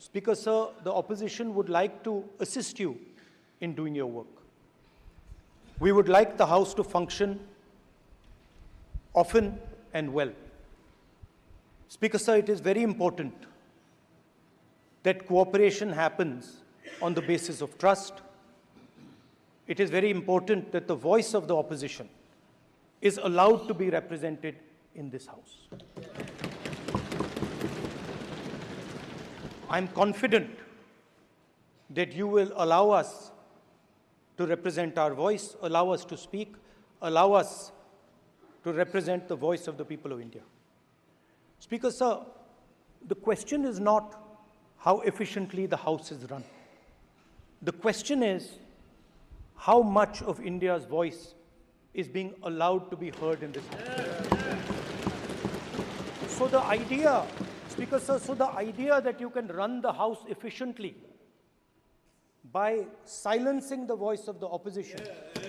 Speaker, sir, the opposition would like to assist you in doing your work. We would like the House to function often and well. Speaker, sir, it is very important that cooperation happens on the basis of trust. It is very important that the voice of the opposition is allowed to be represented in this House. I'm confident that you will allow us to represent our voice, allow us to speak, allow us to represent the voice of the people of India. Speaker, sir, the question is not how efficiently the House is run. The question is how much of India's voice is being allowed to be heard in this House. So the idea, Speaker, sir, so the idea that you can run the House efficiently by silencing the voice of the opposition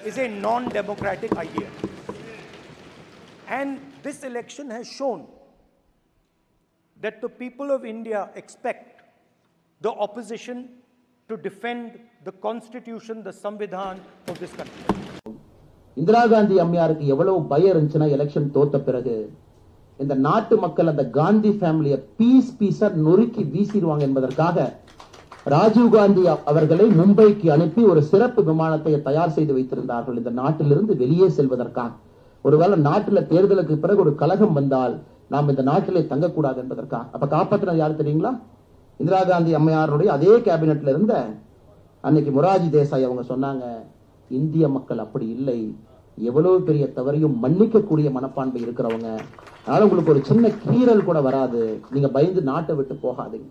is a non democratic idea. And this election has shown that the people of India expect the opposition to defend the constitution, the Samvidhan of this country. Indira Gandhi அம்மையாருக்கு எவ்வளவு பயம் இருந்துச்சுன்னா election தோத்த பிறகு இந்த நாட்டு மக்கள் அந்த காந்தி ஃபேமிலியை பீஸ் பீஸா நொறுக்கி வீசிடுவாங்க என்பதற்காக ராஜீவ் காந்தி அவர்களை மும்பைக்கு அனுப்பி ஒரு சிறப்பு விமானத்தை தயார் செய்து வைத்திருந்தார்கள். இந்த நாட்டிலிருந்து வெளியே செல்வதற்காக. ஒருவேளை நாட்டில் தேர்தலுக்கு பிறகு ஒரு கழகம் வந்தால் நாம் இந்த நாட்டிலே தங்கக்கூடாது என்பதற்காக. அப்ப காப்பாற்றினது யாரு தெரியுங்களா? இந்திரா காந்தி அம்மையாருடைய அதே கேபினெட்ல இருந்த அன்னைக்கு மொராஜி தேசாய் அவங்க சொன்னாங்க இந்திய மக்கள் அப்படி இல்லை. எவ்வளவு பெரிய தவறையும் மன்னிக்கக்கூடிய மனப்பான்மை இருக்கிறவங்க அதனால உங்களுக்கு ஒரு சின்ன கீறல் கூட வராது. நீங்க பயந்து நாட்டை விட்டு போகாதீங்க.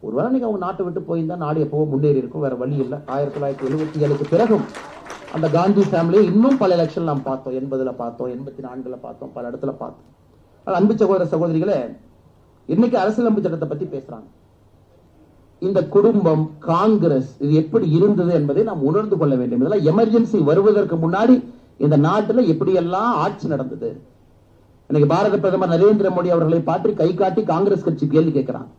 ஒருவேளை நீங்க அவங்க நாட்டை விட்டு போயிருந்தா நாடு எப்பவோ முன்னேறி இருக்கும் வேற வழி இல்லை. ஆயிரத்தி தொள்ளாயிரத்தி எழுபத்தி ஏழுக்கு பிறகும் அந்த காந்தி ஃபேமிலியை இன்னும் பல எலெக்ஷன் நாம் பார்த்தோம். எண்பதுல பார்த்தோம் எண்பத்தி நான்குல பார்த்தோம் பல இடத்துல பார்த்தோம். அன்பு சகோதர சகோதரிகளே இன்னைக்கு அரசியலமைப்பு சட்டத்தை பத்தி பேசுறாங்க. இந்த குடும்பம் காங்கிரஸ் இது எப்படி இருந்தது என்பதை நாம் உணர்ந்து கொள்ள வேண்டும். இதெல்லாம் எமர்ஜென்சி வருவதற்கு முன்னாடி இந்த நாட்டுல எப்படியெல்லாம் ஆட்சி நடந்தது. இன்னைக்கு பாரத பிரதமர் நரேந்திர மோடி அவர்களை பாற்றி கை காட்டி காங்கிரஸ் கட்சி கேள்வி கேட்கிறாங்க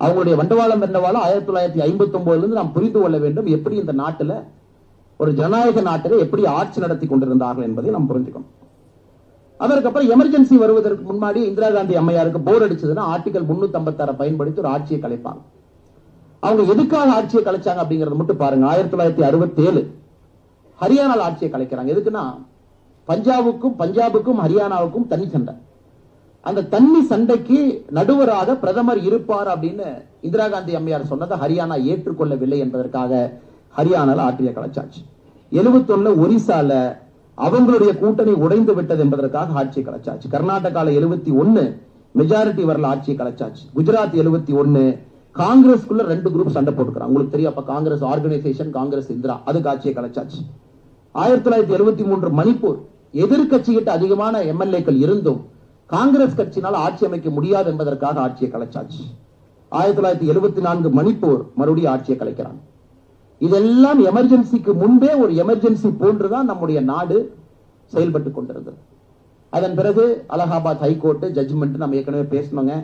அவங்களுடைய வண்டவாளம் என்னவாலும் ஆயிரத்தி தொள்ளாயிரத்தி ஐம்பத்தி ஒன்பதுல இருந்து நாம் புரிந்து கொள்ள வேண்டும் எப்படி இந்த நாட்டுல ஒரு ஜனநாயக நாட்டில எப்படி ஆட்சி நடத்தி கொண்டிருந்தார்கள் என்பதை நாம் புரிஞ்சுக்கணும் அதற்கப்புறம் எமர்ஜென்சி வருவதற்கு முன்னாடி இந்திரா காந்தி அம்மையாருக்கு போர் அடிச்சதுன்னா ஆர்டிகல் முன்னூத்தி ஐம்பத்தாறு பயன்படுத்தி ஒரு ஆட்சியை கலைப்பாங்க. அவங்க எதுக்காக ஆட்சியை கலைச்சாங்க அப்படிங்கறத மட்டும் பாருங்க. ஆயிரத்தி தொள்ளாயிரத்தி அறுபத்தி ஏழு ஹரியானால ஆட்சியை கலைக்கிறாங்க. எதுக்குன்னா பஞ்சாபுக்கும் பஞ்சாபுக்கும் ஹரியானாவுக்கும் தனி சண்டை. அந்த தண்ணி சண்டைக்கு நடுவராக பிரதமர் இருப்பார் அப்படின்னு இந்திரா காந்தி அம்மையார் சொன்னதை ஹரியானா ஏற்றுக்கொள்ளவில்லை என்பதற்காக ஹரியானால ஆட்சியை கலைச்சாச்சு. எழுபத்தொன்னுல ஒரிசால அவங்களுடைய கூட்டணி உடைந்து விட்டது என்பதற்காக ஆட்சியை கலைச்சாச்சு. கர்நாடகால எழுபத்தி ஒன்னு மெஜாரிட்டி வரல ஆட்சியை கலைச்சாச்சு. குஜராத் எழுபத்தி ஒன்னு காங்கிரஸ்க்குள்ள ரெண்டு குரூப் சண்டை போட்டுக்கிறாங்க. உங்களுக்கு தெரியும் அப்ப காங்கிரஸ் ஆர்கனைசேஷன் காங்கிரஸ் இந்திரா அதுக்கு ஆட்சியை கலைச்சாச்சு. ஆயிரத்தி தொள்ளாயிரத்தி எழுபத்தி மூன்று மணிப்பூர் எதிர்கட்சிகிட்ட அதிகமான எம்எல்ஏக்கள் இருந்தும் காங்கிரஸ் கட்சியினால் ஆட்சி அமைக்க முடியாது என்பதற்காக ஆட்சியை கலைச்சாச்சு. ஆயிரத்தி தொள்ளாயிரத்தி எழுபத்தி நான்கு மணிப்பூர் மறுபடியும் ஆட்சியை கலைக்கிறாங்க இதெல்லாம் எமர்ஜென்சிக்கு முன்பே ஒரு எமர்ஜென்சி போன்றுதான் நம்முடைய நாடு செயல்பட்டு கொண்டிருந்தது. அதன் பிறகு அலகாபாத் ஹைகோர்ட் ஜட்ஜ்மெண்ட் நம்ம ஏற்கனவே பேசணுங்க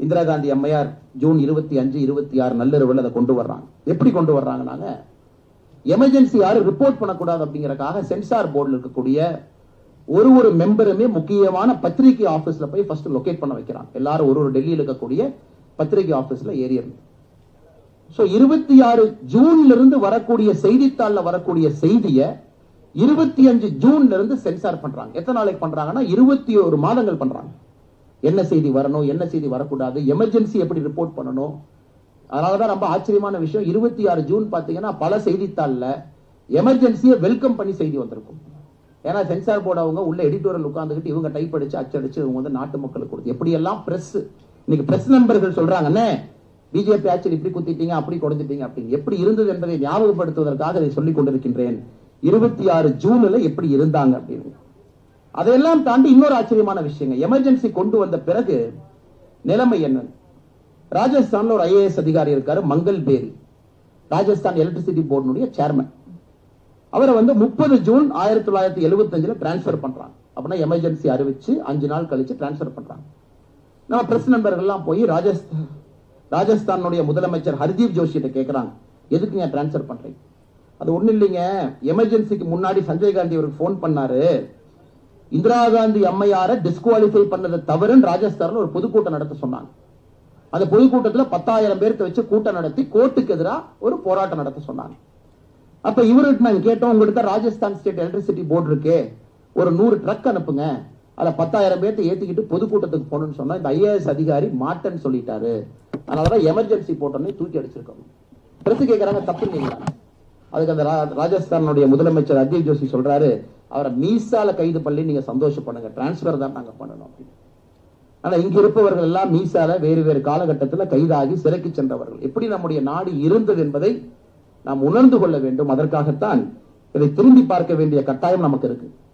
இந்திரா காந்தி அம்மையார் ஜூன் இருபத்தி அஞ்சு இருபத்தி ஆறு நள்ளிரவில் அதை கொண்டு வர்றாங்க. எப்படி கொண்டு வர்றாங்கன்னாங்க எமர்ஜென்சி யாரும் ரிப்போர்ட் பண்ணக்கூடாது அப்படிங்கறக்காக சென்சார் போர்டில் இருக்கக்கூடிய ஒரு ஒரு மெம்பருமே முக்கியமான பத்திரிகை ஆபீஸ்ல போய் ஃபர்ஸ்ட் லொகேட் பண்ண வைக்கிறாங்க. எல்லாரும் ஒரு ஒரு டெல்லியில் இருக்கக்கூடிய பத்திரிகை ஆபீஸ்ல ஏறி இருந்து. சோ இருபத்தி ஆறு ஜூன்ல இருந்து வரக்கூடிய செய்தித்தாள்ல வரக்கூடிய செய்திய இருபத்தி அஞ்சு ஜூன்ல இருந்து சென்சார் பண்றாங்க. எத்தனை நாளைக்கு பண்றாங்கன்னா இருபத்தி ஒரு மாதங்கள் பண்றாங்க. என்ன செய்தி வரணும் என்ன செய்தி வரக்கூடாது எமர்ஜென்சி எப்படி ரிப்போர்ட் பண்ணணும் அதனாலதான் ரொம்ப ஆச்சரியமான விஷயம். இருபத்தி ஆறு ஜூன் பாத்தீங்கன்னா பல செய்தித்தாள்ல எமர்ஜென்சியை வெல்கம் பண்ணி செய்தி வந்திருக்கும். ஏன்னா சென்சார் போர்டு அவங்க உள்ள எடிட்டோரியல் உட்காந்துக்கிட்டு இவங்க டைப் அடிச்சு அச்சடிச்சு இவங்க வந்து நாட்டு மக்களுக்கு கொடுத்து. எப்படி எல்லாம் பிரஸ் இன்னைக்கு பிரஸ் நண்பர்கள் சொல்றாங்கன்னே பிஜேபி ஆட்சியில் இப்படி குத்திட்டீங்க அப்படி கொடுத்துட்டீங்க அப்படின்னு. எப்படி இருந்தது என்பதை ஞாபகப்படுத்துவதற்காக இதை சொல்லிக் கொண்டிருக்கின்றேன். இருபத்தி ஆறு ஜூன்ல எப்படி இருந்தாங்க அப்படின்னு. அதையெல்லாம் தாண்டி இன்னொரு ஆச்சரியமான விஷயங்க. எமர்ஜென்சி கொண்டு வந்த பிறகு நிலைமை என்ன ராஜஸ்தான்ல ஒரு ஐஏஎஸ் அதிகாரி இருக்காரு மங்கள் பேரி. ராஜஸ்தான் எலக்ட்ரிசிட்டி போர்டுனுடைய சேர்மன் அவரை வந்து முப்பது ஜூன் ஆயிரத்தி தொள்ளாயிரத்தி எழுபத்தி அஞ்சுல டிரான்ஸ்பர் பண்றாங்க. அப்படின்னா எமர்ஜென்சி அறிவிச்சு அஞ்சு நாள் கழிச்சு டிரான்ஸ்பர் பண்றாங்க. நம்ம பிரஸ் நண்பர்கள்லாம் போய் ராஜஸ்தான் ராஜஸ்தானுடைய முதலமைச்சர் ஹர்தீப் ஜோஷிட்ட கேக்குறாங்க. எதுக்குங்க டிரான்ஸ்பர் பண்றீங்க? அது ஒண்ணு இல்லைங்க. எமர்ஜென்சிக்கு முன்னாடி சஞ்சய் காந்தி அவருக்கு ஃபோன் பண்ணாரு. இந்திரா காந்தி அம்மையாரை டிஸ்குவாலிஃபை பண்ணதை தவறுன்னு ராஜஸ்தான்ல ஒரு பொதுக்கூட்டம் நடத்த சொன்னாங்க. அந்த பொதுக்கூட்டத்துல பத்தாயிரம் பேர்த்த வச்சு கூட்டம் நடத்தி கோர்ட்டுக்கு எதிராக ஒரு போராட்டம் நடத்த சொன்னாங்க. அப்ப இவர்கிட்ட நாங்க கேட்டோம் உங்ககிட்ட ராஜஸ்தான் ஸ்டேட் எலக்ட்ரிசிட்டி போர்டு இருக்கே. ஒரு நூறு ட்ரக் அனுப்புங்க. அதுல பத்தாயிரம் பேர்த்த ஏத்திக்கிட்டு பொதுக்கூட்டத்துக்கு போகணும்னு சொன்னா இந்த ஐஏஎஸ் அதிகாரி மாட்டேன்னு சொல்லிட்டாரு. அதனாலதான் எமர்ஜென்சி போட்டோன்னே தூக்கி அடிச்சிருக்கோம். பிரசு கேக்குறாங்க தப்பு இல்லைங்களா அதுக்கு அந்த ரா- ராஜஸ்தானுடைய முதலமைச்சர் அஜய் ஜோஷி சொல்றாரு அவரை மீசால கைது பண்ணி நீங்க சந்தோஷப்படுங்க டிரான்ஸ்பர் தான் நாங்க பண்ணணும் அப்படின்னு. ஆனா இங்க இருப்பவர்கள் எல்லாம் மீசால வேறு வேறு காலகட்டத்தில் கைதாகி சிறைக்கு சென்றவர்கள். எப்படி நம்முடைய நாடு இருந்தது என்பதை நாம் உணர்ந்து கொள்ள வேண்டும். அதற்காகத்தான் இதை திரும்பி பார்க்க வேண்டிய கட்டாயம் நமக்கு இருக்கு.